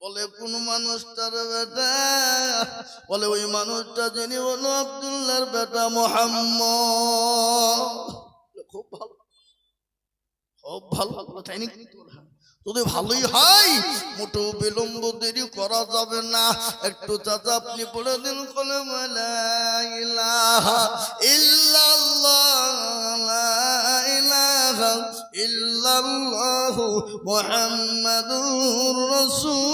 বলে, কোন মানুষটার বেটা? বলে, ওই মানুষটা যিনি হলো আব্দুল্লাহর বেটা মোহাম্মদ। খুব ভালো। খুব ভালো ভালোই হয় করা যাবে না। একটু চাচা, আপনি পড়ে দিন ইলাহা ইল্লাল্লাহ, লা ইলাহা ইল্লাল্লাহু মুহাম্মাদুর রাসূলুল্লাহ।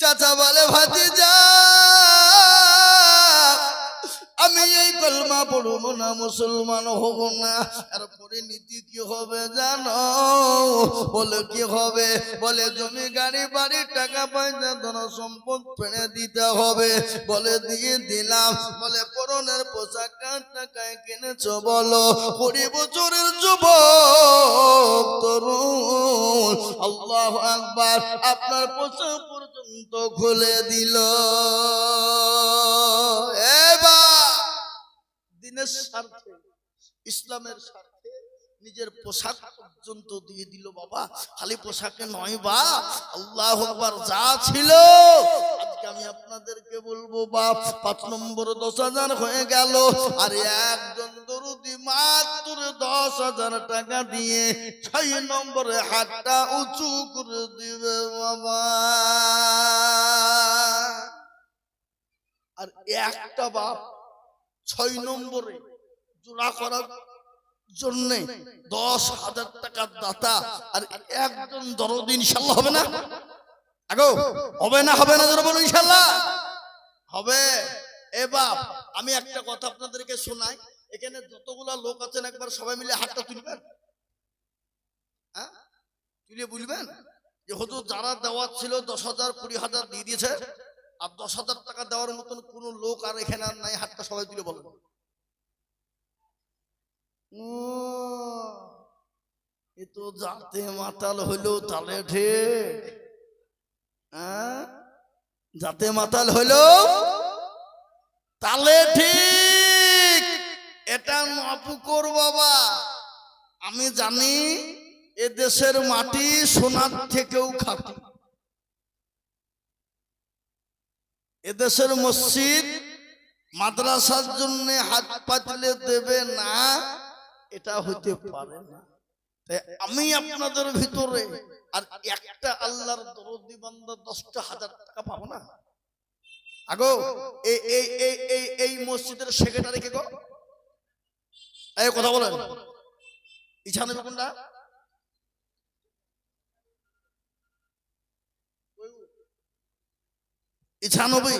চাচা বলে ভাতিজা কলমা পড়ব না, মুসলমান হব না। এরপরে নীতি কি হবে জানো? বলে কি হবে? বলে জমি, গাড়ি, বাড়ি, টাকা পয়সা ধন সম্পদ ফেলে দিতে হবে। বলে দিয়ে দিলাম। বলে পরনের পোশাক কার টাকায় কিনেছো বলো? কুড়ি বছরের যুবক, তরুণ। আল্লাহ আকবার, আপনার পোশাক পর্যন্ত খুলে দিল। এবার দিনের স্বার্থে ইসলামের স্বার্থে নিজের পোশাক পর্যন্ত দিয়ে দিল বাবা। খালি পোশাকে নয় বা, আল্লাহ আকবার, যা ছিল। আজকে আমি আপনাদেরকে বলব, বাপ, পাঁচ নম্বর দশ হাজার হয়ে গেল। আর একজন দরুদি মাত্র দশ হাজার টাকা দিয়ে ছয় নম্বরে হাতটা উঁচু করে দিবে বাবা। আর একটা বাপ ছয় নম্বরে জোড়া করার জন্য দশ হাজার টাকার দাতা আর একজন দরদ ইনশাল্লাহ হবে না? আগো, হবে না হবে না ধরো বলো ইনশাল্লাহ। হবে। এ বাপ, আমি একটা কথা আপনাদেরকে শোনাই। এখানে যতগুলা লোক আছেন, একবার সবাই মিলে হাতটা তুলবেন। হ্যাঁ? তুলে বলবেন যে, হুজুর, যারা দেওয়া ছিল দশ হাজার, কুড়ি হাজার দিয়ে দিয়েছে। আর দশ হাজার টাকা দেওয়ার মতন কোন লোক আর এখানে আর নাই, হাতটা সবাই তুলে বলেন এ তো যাতে মাতাল হইল তালে ঠিক হ্যাঁ? যাতে মাতাল হইল? তালে ঠিক, এটা নপুকর বাবা। আমি জানি এ দেশের মাটি সোনার থেকেও খাটি। এদেশের মসজিদ মাদ্রাসার জন্য হাত পাতলে দেবে না, এটা হইতে পারে না। আমি আপনাদের ভিতরে আর একটা আল্লাহর দরদি বান্দা দশটা হাজার টাকা পাবো না? আগো, এই এই এই এই মসজিদের সেক্রেটারি কে গো? কথা বলেন। ইছানে কোনটা? ইছানবী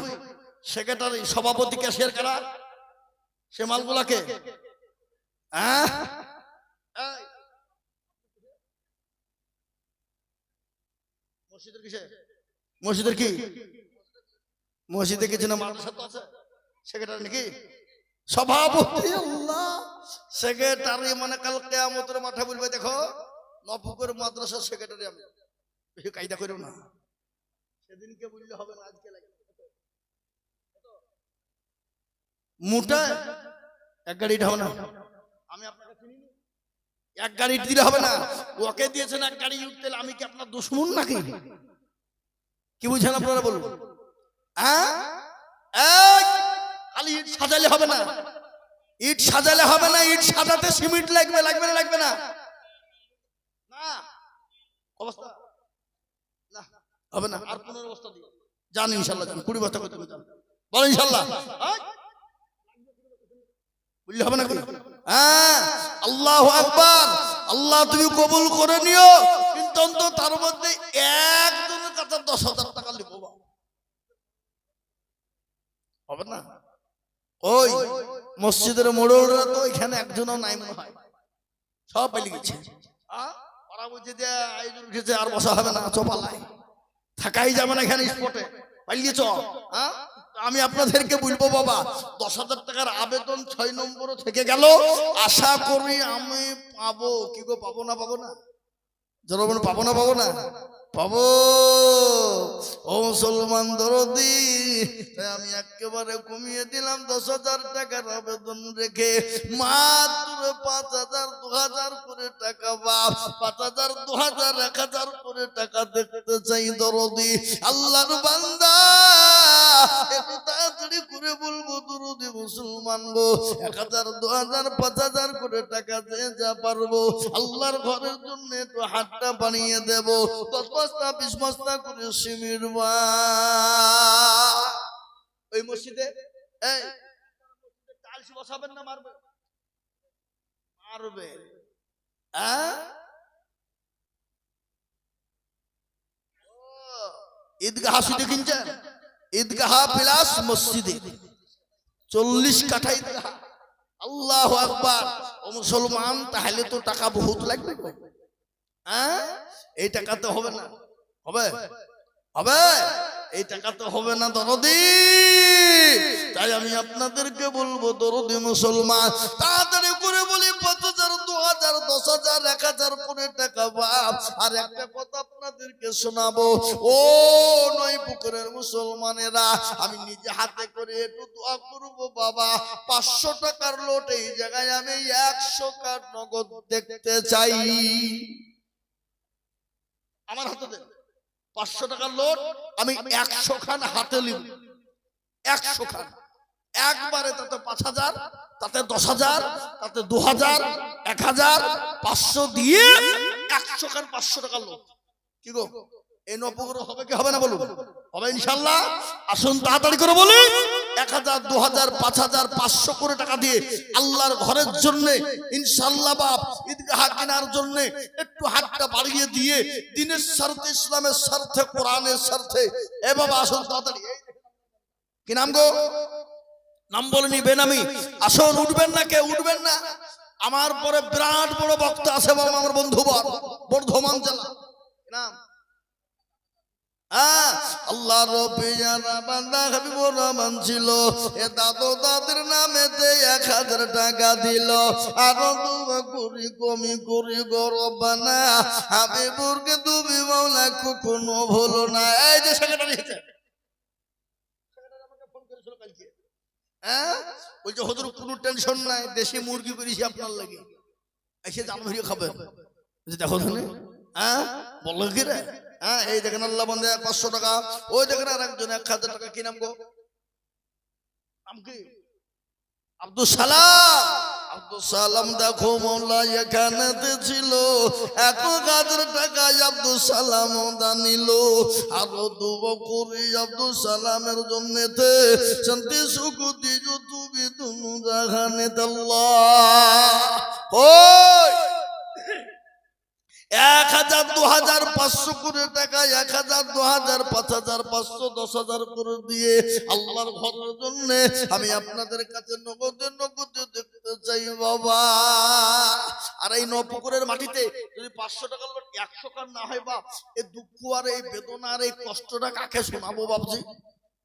সেক্রেটারি, সভাপতি ক্যাশিয়ার কারা? সে মালগুলাকে? হ্যাঁ। মসজিদের কিসে? কি? মসজিদে কিছু না মাদ্রাসা আছে। সেক্রেটারি নাকি? সভাপতি, আল্লাহ। সেক্রেটারি মানে কাল কেয়ামতের মাঠে বলবে, দেখো নফুকের মাদ্রাসার সেক্রেটারি আমি। বেশি কায়দা করো না। সেদিনকে বললে হবে না আজকে লাগে। মোটা এক গাড়ি হবে না। আমি আপনাকে চিনি এক গাড়ি দিলে হবে না। ওকে দিয়েছেন এক গাড়ি উঠতে আমি কি আপনার দুশ্মন নাকি? কি বুঝছেন আপনারা বলুন? হ্যাঁ? খালি ইট সাজালে হবে না। ইট সাজালে হবে না ইট সাজাতে সিমেন্ট লাগবে লাগবে না লাগবে না। অবস্থা হবে না? আর পনেরো বস্তা দিও। যান ইনশাল্লাহ যান কুড়ি বস্তা করতে যান বলো ইনশাল্লাহ। এই, বুঝলে হবে না? হ্যাঁ। আল্লাহ আকবার। আল্লাহ তুমি কবুল করে নিও। কিন্তু অন্তত তার মধ্যে একজনের কাছে দশ হাজার টাকা লিখো হবে না? ওই মসজিদের মোড়রা তো এখানে একজনও নাই মনে হয়। সব পেলে গেছে। আর বসা হবে না চপালায়। থাকাই যাবে না এখানে স্পটে পালিয়েছ হ্যাঁ? আমি আপনাদেরকে বলব, বাবা, দশ হাজার টাকার আবেদন ছয় নম্বরও থেকে গেল। আশা করি আমি পাবো। কি গো, পাবো না পাবো না? জনগণ পাবো না পাবো না? পাবো। ও মুসলমান দরদি আমি একেবারে কমিয়ে দিলাম দশ হাজার টাকার আবেদন রেখে। মাত্র পাঁচ হাজার, দু হাজার করে টাকা বাপ। পাঁচ হাজার, দু হাজার, এক হাজার করে টাকা দেখতে চাই দরদি। আল্লাহর বান্দা একটু তাড়াতাড়ি করে বলব দরদি মুসলমান গো এক হাজার দু হাজার পাঁচ হাজার করে টাকা দিয়ে যা পারব আল্লাহর ঘরের জন্য একটু হাতটা বানিয়ে দেব দশ বস্তা বিশ বস্তা করে সিমির মা। ওই মসজিদে? এই। বসাবেন না মারবে? মারবে। হ্যাঁ ঈদগাহ শুধু কিনছেন? ঈদগাহ প্লাস মসজিদে। চল্লিশ কাঠা ঈদগাহ। আল্লাহ আকবার। ও মুসলমান, তাহলে তো টাকা বহুত লাগবে। হ্যাঁ? এই টাকা তো হবে না। হবে? হবে? এই টাকা তো হবে না দরদি। তাই আমি আপনাদেরকে বলব, দরদি মুসলমান, তাড়াতাড়ি করে বলি দু টাকা আমি নিজে হাতে করে একটু দোয়া করব বাবা। পাঁচশো টাকার লোট এই জায়গায় আমি একশো কার নগদ দেখতে চাই। আমার হাতে দেন পাঁচশো টাকার লোট আমি একশো খান হাতে নিব। একশো খান। একবারে তাতে পাঁচ হাজার তাতে দশ হাজার, তাতে দু হাজার, এক হাজার, পাঁচশো দিয়ে একশো খান পাঁচশো টাকার লোট কি গো? এই নপুকুর হবে কি হবে না বলুন? হবে ইনশাল্লাহ আসুন তাড়াতাড়ি করে বলি, এক হাজার, দু হাজার, পাঁচ হাজার, পাঁচশো করে টাকা দিয়ে আল্লাহর ঘরের জন্য ইনশাল্লাহ বাপ, ঈদগাহ কেনার জন্য একটু হাতটা বাড়িয়ে দিয়ে দিনের স্বার্থে, ইসলামের স্বার্থে, কোরআনের স্বার্থে। এ বাবা, আসুন তাড়াতাড়ি। কি নাম গো? নাম বলেনি বেনামি আসুন উঠবেন না কে উঠবেন না? আমার পরে বিরাট বড় বক্তা আছে বাবা আমার বন্ধু বর বর্ধমান জেলা। হ্যাঁ, আল্লাহ হাবিবুর এ এক হাজার টাকা কমি তুমি ভুলো না। এই যে হয়েছে হ্যাঁ? বলছে, হজুর, কোনো টেনশন নাই, দেশি মুরগি করেছি আপনার লাগে। এসে দাম ধরিয়ে খাবে। দেখো ধরে হ্যাঁ? বলল কি রে? হ্যাঁ এই দেখেন আল্লাহ বন্ধে পাঁচশো টাকা। ওই দেখেন আর একজন এক হাজার টাকা কি নাম গো? নাম কি? আব্দুল সালাম! আব্দুল সালাম দেখো মোল্লা এখানেতে ছিল। এত গাছের টাকায় আব্দুল সালাম দানিল আরও দুব করি আব্দুল সালামের জন্যেতে শান্তি সুখ দিজ তুমি তুমি জাহানে ওই এক হাজার, দু হাজার, পাঁচশো করে টাকা, এক হাজার, দু হাজার, পাঁচ হাজার, পাঁচশো, দশ হাজার করে দিয়ে আল্লাহর ঘরের জন্য আমি আপনাদের কাছে নগদে নগদে দেখতে চাই বাবা। আর এই নপুকুরের মাটিতে যদি পাঁচশো টাকা একশো কার না হয় বাপ এই দুঃখ আর এই বেদনা আর এই কষ্টটা কাকে শোনাবো বাপজি?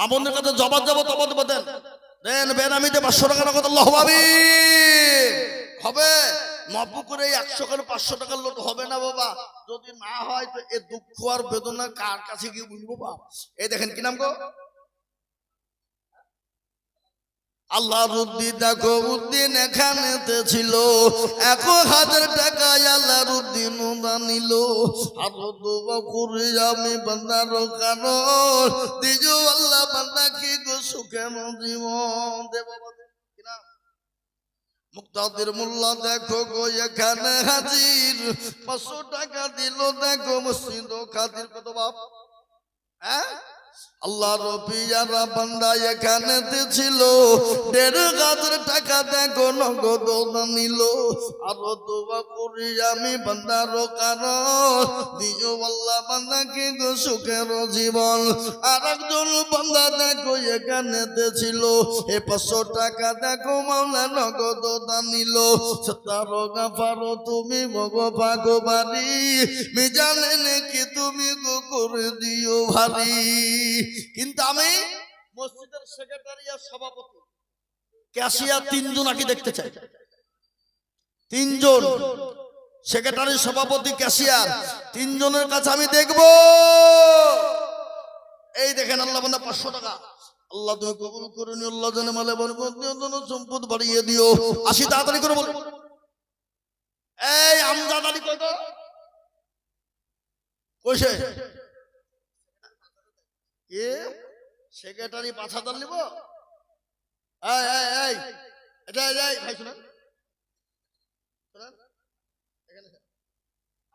মা বোনদের কাছে জবাব যাব তবাদ দেন। দেন বেনামিতে পাঁচশো টাকা নগদ লহবাবি হবে? নপুকুরে একশো করে পাঁচশো টাকার লোট হবে না বাবা। যদি না হয়, তো এ দুঃখ আর বেদনা কার কাছে গিয়ে বুঝব বাবা এই দেখেন কি নাম গো? আল্লাহ এখানেতে ছিল। হাজার আল্লাহ রুদ্দিন আমি আল্লাহ কি দেব মুক্তাদের মোল্লা দেখো গো, এখানে হাজির। পাঁচশো টাকা দিল, দেখো মসজিদ খাতির কত বাপ। হ্যাঁ? আল্লাহ রবিয়ারা বান্দা এখানে ছিল। দেড় হাজার টাকা দেখো নগদ নিল। আরও দোয়া করি আমি বান্দার কারণ। দিও আল্লাহ গো সুখের জীবন। আর একজন বান্দা দেখো ছিল। এ পাঁচশো টাকা দেখো নগদ নিল। গাফারো তুমি মগ ভাগো বাড়ি মিজানে নাকি তুমি গো করে দিও ভারী। কিন্তু আমি মসজিদের সেক্রেটারি আর সভাপতি। ক্যাশিয়ার তিনজন আগে দেখতে চাই। তিনজন। সেক্রেটারি সভাপতি ক্যাশিয়ার। তিনজনের কাছে আমি দেখব। এই দেখেন আল্লাহ বান্দা পাঁচশো টাকা। আল্লাহ তুমি কবুল করে নিও আল্লাহ জানে মালে সম্পদ বাড়িয়ে দিও। আসি তাড়াতাড়ি করে বলো। এই আমজাদ আলী কত? কইছে? এ সেক্রেটারি পাঁচ হাজার নিব ভাই, শুনেন।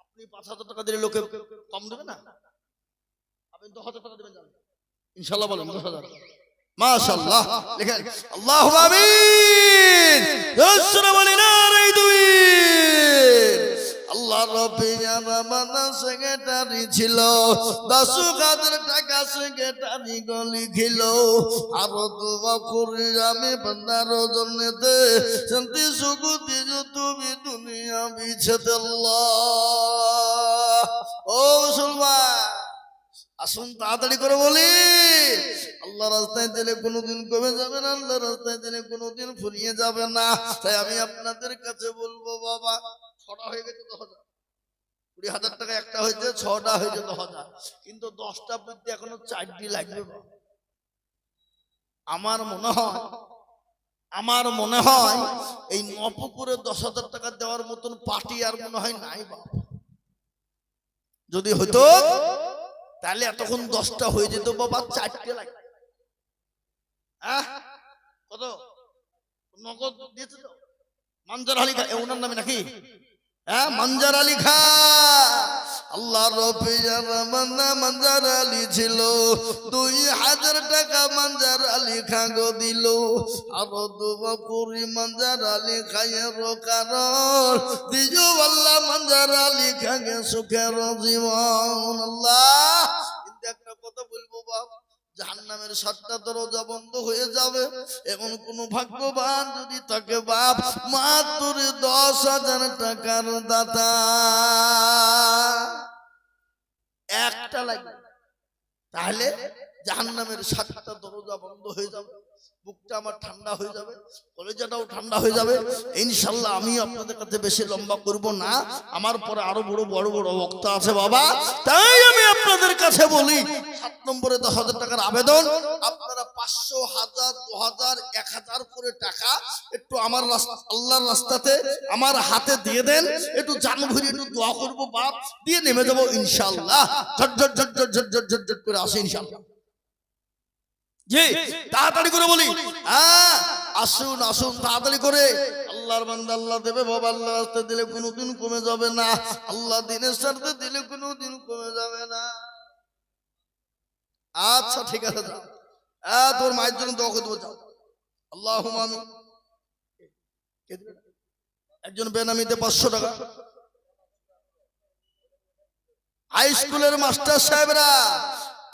আপনি পাঁচ হাজার টাকা দিলে লোকে কম দেবে না? আপনি দশ হাজার টাকা দেবেন জানেন ইনশাল্লাহ বলেন, দশ হাজার। মাশাল্লাহ। লিখেন আল্লাহ আমিন। আল্লাহ রবিয়ানা মানা সেক্রেটারি ছিল, দশ হাজার টাকা সেক্রেটারি গলি খিল আরও দোয়া করি আমি বান্দার জন্যতে শান্তি সুগুতি তুমি দুনিয়া বিছেদ ও মুসলমান, আসুন তাড়াতাড়ি করে বলি আল্লাহ রাস্তায় দিলে কোনোদিন কমে যাবে না আল্লাহ রাস্তায় দিলে কোনোদিন ফুরিয়ে যাবে না। তাই আমি আপনাদের কাছে বলব, বাবা ছটা হয়ে গেছে হাজার। কুড়ি হাজার টাকা একটা হয়েছে, ছটা হয়েছে দশ হাজার। কিন্তু দশটা বৃদ্ধি এখনও চারটি লাগবে আমার মনে হয়, আমার মনে হয় এই নপুকুরে দশ হাজার টাকা দেওয়ার মতন পার্টি আর মনে হয় নাই বাবা যদি হইতো, তাহলে এতক্ষণ দশটা হয়ে যেত বাবা, চারটে আহ? কত? নগদ দিয়েছে তো? মানজার এ ওনার নামে নাকি? মানজার আলী খা। আল্লাহ রফিয়ার মান্না মানজার আলী ছিল। দুই হাজার টাকা মানজার আলী খা গো দিল। আরও দুবা কুড়ি মানজার আলী খাইয়ের কারণ। দিজু আল্লাহ মানজার আলী খাগে সুখের জীবন। আল্লাহ একটা কথা বলব বাপ জাহান্নামের সাতটা দরজা বন্ধ হয়ে যাবে। এমন কোন ভাগ্যবান যদি তাকে বাপ মাত্র দশ হাজার টাকার দাতা। একটা লাগবে। তাহলে জাহান্নামের সাতটা দরজা বন্ধ হয়ে যাবে। বুকটা আমার ঠান্ডা হয়ে যাবে, কলেজাটাও ঠান্ডা হয়ে যাবে। ইনশাল্লাহ আমি আপনাদের কাছে বেশি লম্বা করব না। আমার পরে আরও বড় বড় বড় বক্তা আছে বাবা। তাই আমি আপনাদের কাছে বলি, সাত নম্বরে দশ হাজার টাকার আবেদন। আপনারা পাঁচশো হাজার, দু হাজার, এক হাজার করে টাকা একটু আমার আল্লাহর রাস্তাতে আমার হাতে দিয়ে দেন। একটু জান ঘুরি একটু দোয়া করব বাপ। দিয়ে নেমে যাব ইনশাল্লাহ। ঝট ঝট ঝট ঝট ঝট ঝট করে আসে ইনশাল্লাহ। জি তাড়াতাড়ি করে বলি। হ্যাঁ আসুন আসুন তাড়াতাড়ি করে। আল্লাহর বান্দা আল্লাহ দেবে বাবা আল্লাহ রাস্তা দিলে কোনোদিন কমে যাবে না। আল্লাহ দিনের সাথে দিলে কোনোদিন কমে যাবে না। আচ্ছা ঠিক আছে যাও। হ্যাঁ তোর মায়ের জন্য দোয়া করে যাও। আল্লাহ আমি একজন বেনামিতে পাঁচশো টাকা। হাই স্কুলের মাস্টার সাহেবরা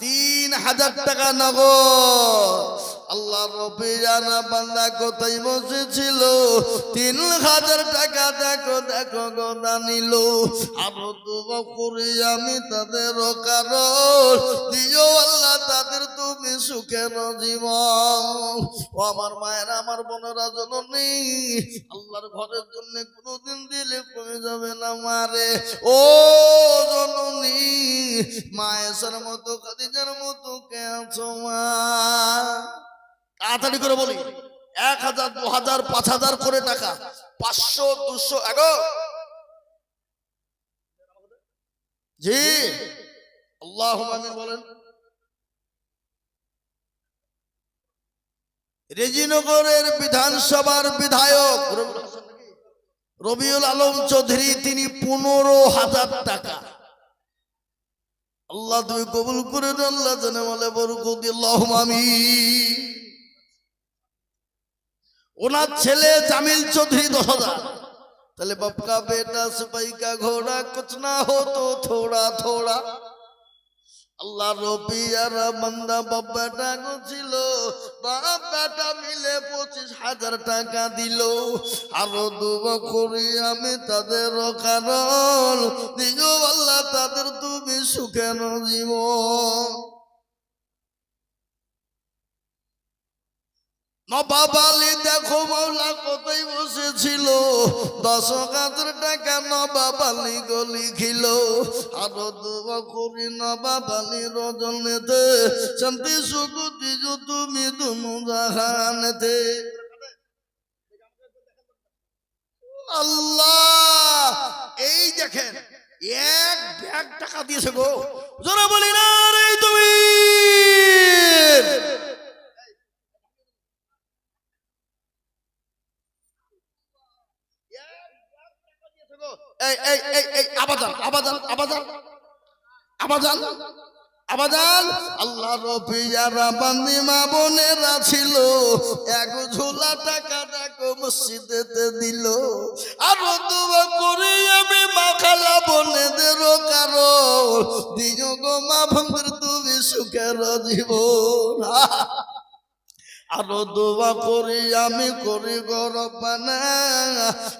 তিন হাজার টাকা নগদ। আল্লাহ রবিরানা বান্দা কোথায় বসেছিল তিন হাজার টাকা দেখো দেখো গোদা নিল। আরও দুবা আমি তাদের কারণ। দিও আল্লাহ, তাদের তুমি সুখের জীবন। ও আমার মায়ের, আমার বোনেরা জননী, আল্লাহর ঘরের জন্য কোনোদিন দিলে কমে যাবে না মারে। ও জননী, মায়ের মতো, খাদিজার মতো কে আছো মা? তাড়াতাড়ি করে বলি। এক হাজার, দু হাজার, পাঁচ হাজার করে টাকা। পাঁচশো, দুশো, এগো। জি। আল্লাহ বলেন। রেজিনগরের বিধানসভার বিধায়ক রবিউল আলম চৌধুরী, তিনি পনেরো হাজার টাকা। আল্লাহ তুমি কবুল করে আল্লাহ জানে বলে বরকতি আল্লাহ আমি ওনার ছেলে জামিল চৌধুরী দশ হাজার। তাহলে বাপকা বেটা সুপাইকা ঘোড়া কুচনা হতো থোড়া থোড়া। আল্লাহ রবি আর মন্দা বাবাটা গুছিল বাবাটা মিলে পঁচিশ হাজার টাকা দিল। আরও দু করি আমি তাদের কারণ, দিগ আল্লাহ তাদের তুমি সুখেন জীবন নবাবালি দেখো মাওলা কতই বসেছিল। দশ হাজার টাকা নবাবালি গলি খিল আরও দুবা করি নবাবালি রজনেতে শান্তি, সুখ, দিজ, তুমি দুনু জাহানেতে আল্লাহ, এই দেখেন, এক ব্যাগ টাকা দিয়েছে গো। জোরে বলি না রে তুমি। এই এই এই এই, আবাদান আবাদান আবাদান। আবাদান আবাদান। আল্লাহ রফিয়ারা বান্দি মা বোনেরা ছিল। এক ঝোলা টাকা দেখো মসজিদেতে দিল। আরও দোয়া করি আমি মা খালা বোনেদেরও কারও দিও গো মা ভঙ্গের তুমি সুখের জীবন। আরও দোয়া করি, আমি করি গরবানা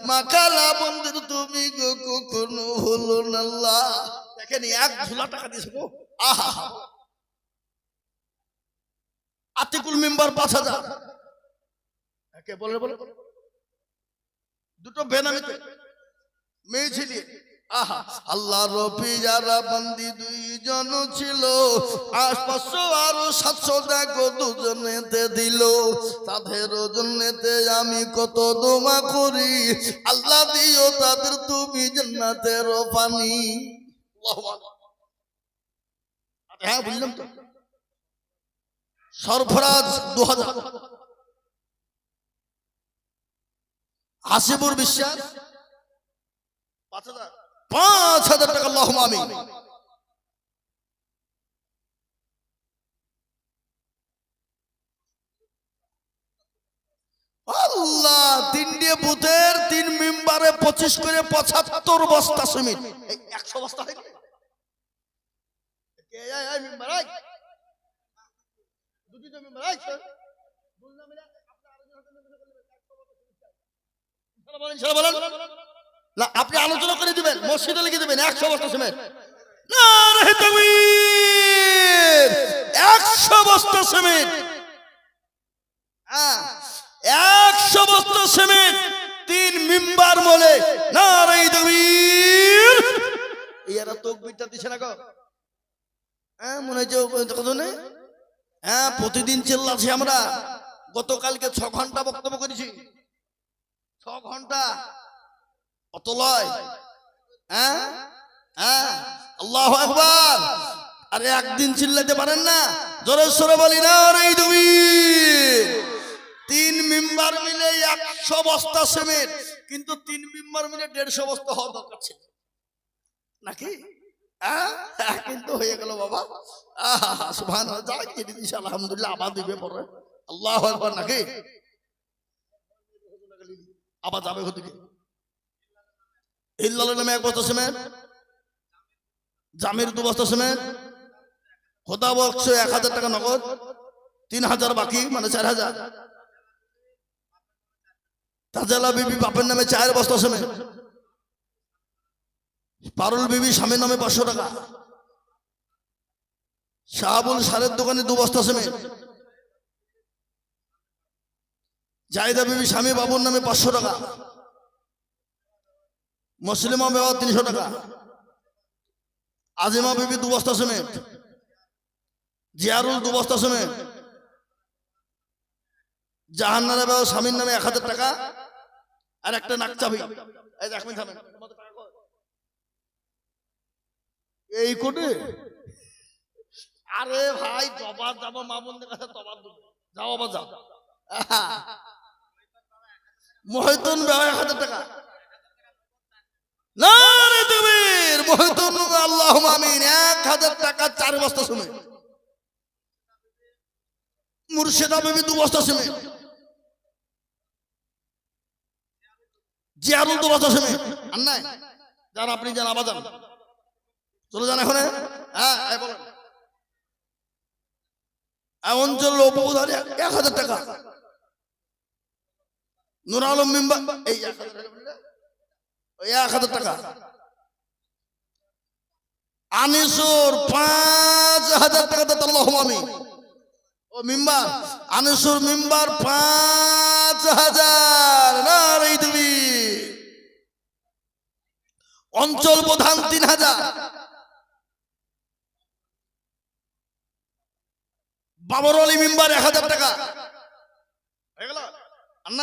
মাখালা বন্ধুর তুমি কখনো হলো নাল্লা দেখেন, এক ঝুলা টাকা দিয়েছে আহা। আতিকুল মেম্বার পাঁচ হাজার। একে বলে বলে দুটো বেনামিতে মেয়ে ছিলিয়ে আহা, আল্লাহ রফি যারা বান্দি দুইজন ছিল আর পাঁচশো আরও সাতশো দেখো দুজনেতে দিল। তাদের জন্যতে আমি কত দোমা করি, আল্লাহ দিও তাদের তুমি জান্নাতের পানি। হ্যাঁ বুঝলাম তো? সরফরাজ দু হাজার হাসিবুর বিশ্বাস, পাঁচ হাজার। পাঁচ হাজার টাকা আল্লাহ আমি আল্লাহ বুথের তিন মেম্বারে পঁচিশ করে পঁচাত্তর বস্তা সিমেন্ট। একশো বস্তা বলেন। না আপনি আলোচনা করে দিবেন মসজিদে লিখে দিবেন একশো বস্তা সিমেন্ট! একশো বস্তা সিমেন্ট। একশো বস্তা সিমেন্ট তিন মিম্বার বলে নারে তাকবীর! এরা তকবিরটা দিছে না গো। হ্যাঁ মনে হচ্ছে ও- নেই। হ্যাঁ প্রতিদিন চিল্লাছি আমরা। গতকালকে ছ ঘণ্টা বক্তব্য করেছি। ছ ঘণ্টা। কত লয়? হ্যাঁ? হ্যাঁ? আল্লাহ একবার আরে একদিন চিল্লাতে পারেন না। জোরে সরে বলি না রে তুমি তিন মেম্বার মিলে একশো বস্তা সিমেন্ট কিন্তু তিন মেম্বার মিলে দেড়শো বস্তা হওয়া দরকার ছিল। নাকি? হ্যাঁ? হ্যাঁ, কিন্তু হয়ে গেল বাবা। সুহান যাই কেটে দিস আলহামদুলিল্লাহ আবার দিবে পরে। আল্লাহ নাকি? আবার যাবে ওদিকে। ইল্লালের নামে এক বস্তা সিমেন্ট, জামির দু বস্তা সিমেন্ট, খোদা বক্স এক হাজার টাকা নগদ, তিন হাজার বাকি মানে চার হাজার। তাজালা বিবি বাপের নামে চায়ের বস্তা সিমেন্ট, পারুল বিবি স্বামীর নামে পাঁচশো টাকা, শাহাবুল সারের দোকানে দু বস্তা সিমেন্ট জায়দা বিবি স্বামী বাবুর নামে পাঁচশো টাকা। মুসলিমা বেওয়া তিনশো টাকা। আজিমা বিবি দু বস্তা সিমেন্ট। জিয়ারুল দু বস্তা সিমেন্ট। জাহান্নারা বেওয়া স্বামীর নামে এক হাজার টাকা আর একটা নাক চাবি। এই কোটে? আরে ভাই জবার যাব মামুনদের কাছে যাও আবার যাও। মহিতুন বেওয়া এক হাজার টাকা না রে তুমির মহিতুন আল্লাহ আমিন চার বস্তা শুনে মুর্শিদা দু বস্তা শুনে জিয়ারুল নাই? যান আপনি যান, আবার যান। চলে যান এখন। হ্যাঁ অঞ্চলের উপপ্রধান এক হাজার টাকা। নুর আলম এই এক হাজার টাকা? এক হাজার টাকা। আনিসুর পাঁচ হাজার টাকা আল্লাহ আমি ও মিম্বার, আনিসুর মিম্বার পাঁচ হাজার। না রে তুমি অঞ্চল প্রধান তিন হাজার। বাবর আলী মিম্বার এক হাজার টাকা। হয়ে গেল? আর